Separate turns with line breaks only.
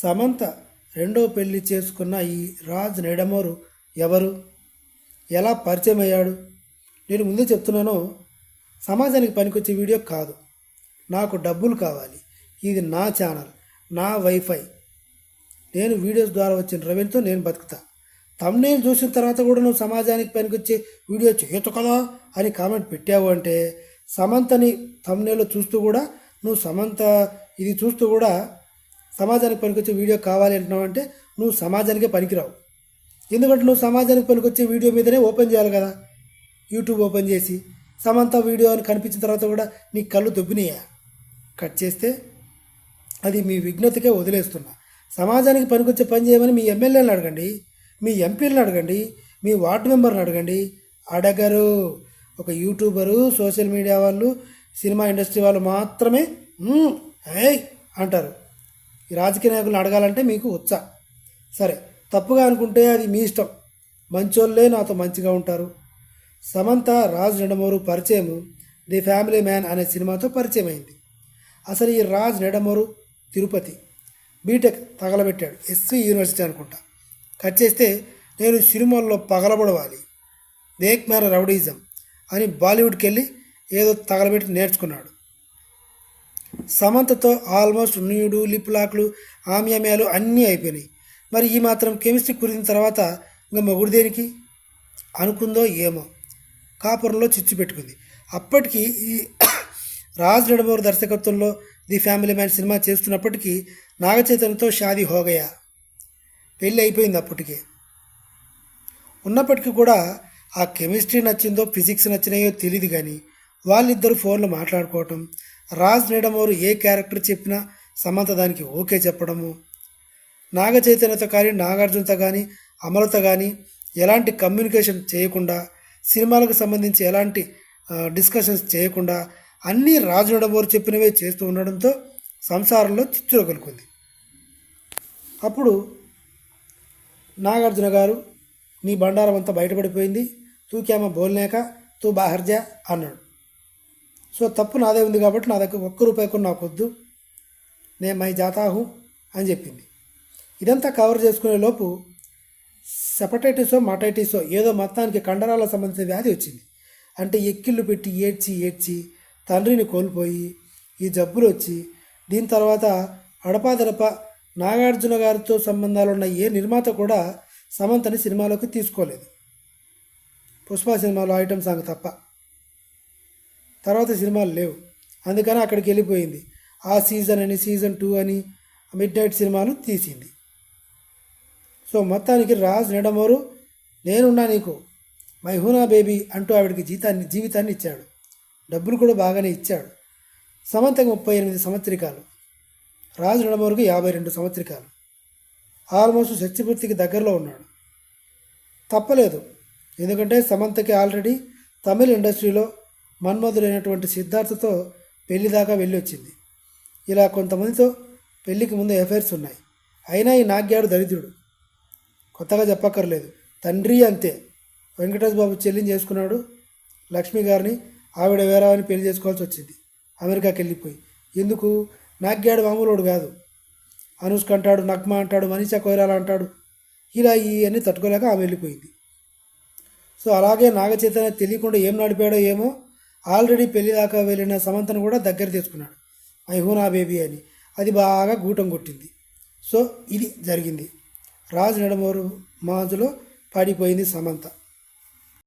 సమంత రెండో పెళ్ళి చేసుకున్న ఈ రాజ్ నెడమోరు ఎవరు? ఎలా పరిచయం అయ్యాడు నేను ముందే చెప్తున్నాను సమాజానికి పనికొచ్చే వీడియో కాదు. నాకు డబ్బులు కావాలి. ఇది నా ఛానల్ నా వైఫై. నేను వీడియోస్ ద్వారా వచ్చిన రెవెన్యూతో నేను బతుకుతా. తమ్నేల్ చూసిన తర్వాత కూడా నువ్వు సమాజానికి పనికొచ్చే వీడియో చేయొచ్చు కదా అని కామెంట్ పెట్టావు అంటే సమంతని తమ్నేలో చూస్తూ కూడా నువ్వు సమంత ఇది చూస్తూ కూడా సమాజానికి పనికొచ్చే వీడియో కావాలి అంటున్నావు అంటే నువ్వు సమాజానికే పనికిరావు. ఎందుకంటే నువ్వు సమాజానికి పనికొచ్చే వీడియో మీదనే ఓపెన్ చేయాలి కదా. యూట్యూబ్ ఓపెన్ చేసి సమంత వీడియో అని కనిపించిన తర్వాత కూడా నీ కళ్ళు దొబ్బినాయా? కట్ చేస్తే అది మీ విఘ్నతకే వదిలేస్తున్నా. సమాజానికి పనికొచ్చే పని చేయమని మీ ఎమ్మెల్యేలను అడగండి మీ ఎంపీలను అడగండి మీ వార్డు మెంబర్ని అడగండి. అడగరు. ఒక యూట్యూబరు సోషల్ మీడియా వాళ్ళు సినిమా ఇండస్ట్రీ వాళ్ళు మాత్రమే "మ్మ్, అంటారు. ఈ రాజకీయ నాయకులను అడగాలంటే మీకు ఉత్సా. సరే తప్పుగా అనుకుంటే అది మీ ఇష్టం. మంచోళ్ళే నాతో మంచిగా ఉంటారు. సమంత రాజ్ నెడమోరు పరిచయం ది ఫ్యామిలీ మ్యాన్ అనే సినిమాతో పరిచయం అయింది అసలు ఈ రాజ్ నెడమోరు తిరుపతి బీటెక్ తగలబెట్టాడు. ఎస్వి యూనివర్సిటీ అనుకుంటా. కట్ చేస్తే నేను సినిమాల్లో పగలబడవాలి. దేక్ మేర రౌడీజం అని బాలీవుడ్కి వెళ్ళి ఏదో తగలబెట్టి నేర్చుకున్నాడు. సమంతతో ఆల్మోస్ట్ న్యూడు లిప్ లాక్లు ఆమ్యామ్యాలు అన్నీ అయిపోయినాయి. మరి ఈ మాత్రం కెమిస్ట్రీ కురిసిన తర్వాత ఇంకా మొగుడు దేనికి? అనుకుందో ఏమో. కాపురంలో చిచ్చు పెట్టుకుంది. అప్పటికి ఈ రాజ్ నడమూరు దర్శకత్వంలో ది ఫ్యామిలీ మ్యాన్ సినిమా చేస్తున్నప్పటికీ నాగచైతన్యతో షాది హోగయ పెళ్ళి అయిపోయింది అప్పటికే. ఉన్నప్పటికీ కూడా ఆ కెమిస్ట్రీ నచ్చిందో ఫిజిక్స్ నచ్చినాయో తెలియదు కానీ వాళ్ళిద్దరూ ఫోన్లో మాట్లాడుకోవటం రాజ్ నిడమోరు ఏ క్యారెక్టర్ చెప్పినా సమంత దానికి ఓకే చెప్పడము. నాగ చైతన్యతో కానీ నాగార్జునతో కానీ అమలతో కానీ ఎలాంటి కమ్యూనికేషన్ చేయకుండా సినిమాలకు సంబంధించి ఎలాంటి డిస్కషన్స్ చేయకుండా అన్నీ రాజు నడబోరు చెప్పినవే చేస్తూ ఉండడంతో సంసారంలో చిచ్చులో కలుకుంది అప్పుడు నాగార్జున గారు నీ బండారం అంతా బయటపడిపోయింది. తూకేమ బోల్నాక తూ బాహర్జా అన్నాడు. సో తప్పు నాదే ఉంది కాబట్టి నా దగ్గర ఒక్క రూపాయి కూడా నాకు వద్దు. నేను మై జాతాహు అని చెప్పింది. ఇదంతా కవర్ చేసుకునే లోపు సెపటైటిసో మటైటిసో ఏదో మొత్తానికి కండరాల సంబంధించిన వ్యాధి వచ్చింది. అంటే ఎక్కిళ్ళు పెట్టి ఏడ్చి ఏడ్చి తండ్రిని కోల్పోయి ఈ జబ్బులు వచ్చి దీని తర్వాత అడపాదడప నాగార్జున గారితో సంబంధాలు ఉన్న ఏ నిర్మాత కూడా సమంతని సినిమాలోకి తీసుకోలేదు. పుష్ప సినిమాలో ఐటమ్ సాంగ్ తప్ప. తర్వాత సినిమాలు లేవు. అందుకని అక్కడికి వెళ్ళిపోయింది. ఆ సీజన్ అని సీజన్ టూ అని మిడ్ నైట్ సినిమాలు తీసింది. సో మొత్తానికి రాజ్ నెడమోరు నేనున్నా నీకు మై హూనా బేబీ అంటూ ఆవిడకి జీతాన్ని జీవితాన్ని ఇచ్చాడు. డబ్బులు కూడా బాగానే ఇచ్చాడు. సమంతకు ముప్పై ఎనిమిది సంవత్సరికాలు. రాజు నిడమోరుకు యాభై రెండు సంవత్సరికాలు. ఆల్మోస్ట్ శక్తిపూర్తికి దగ్గరలో ఉన్నాడు. తప్పలేదు. ఎందుకంటే సమంతకి ఆల్రెడీ తమిళ ఇండస్ట్రీలో మన్మధుడైనటువంటి సిద్ధార్థతో పెళ్ళి దాకా వెళ్ళి వచ్చింది ఇలా కొంతమందితో పెళ్ళికి ముందు ఎఫైర్స్ ఉన్నాయి. అయినా ఈ నాగ్యాడు దరిద్రుడు. కొత్తగా చెప్పక్కర్లేదు. తండ్రి అంతే. వెంకటేష్ బాబు చెల్లిని చేసుకున్నాడు. లక్ష్మి గారిని ఆవిడ వేరావని పెళ్ళి చేసుకోవాల్సి వచ్చింది. అమెరికాకి వెళ్ళిపోయి. ఎందుకు? నాగ్యాడు మామూలుడు కాదు. అనుష్క అంటాడు నగ్మ అంటాడు మనీషా కొయిరాల అంటాడు. ఇలా ఇవన్నీ తట్టుకోలేక ఆమె వెళ్ళిపోయింది. సో అలాగే నాగచైతన్య తెలియకుండా ఏం నడిపాడో ఏమో ఆల్రెడీ పెళ్ళి దాకా వెళ్ళిన సమంతను కూడా దగ్గర తెచ్చుకున్నాడు ఐహూనా బేబీ అని. అది బాగా గూటం కొట్టింది. సో ఇది జరిగింది. రాజు నడమూరు మాజులో పడిపోయింది సమంత.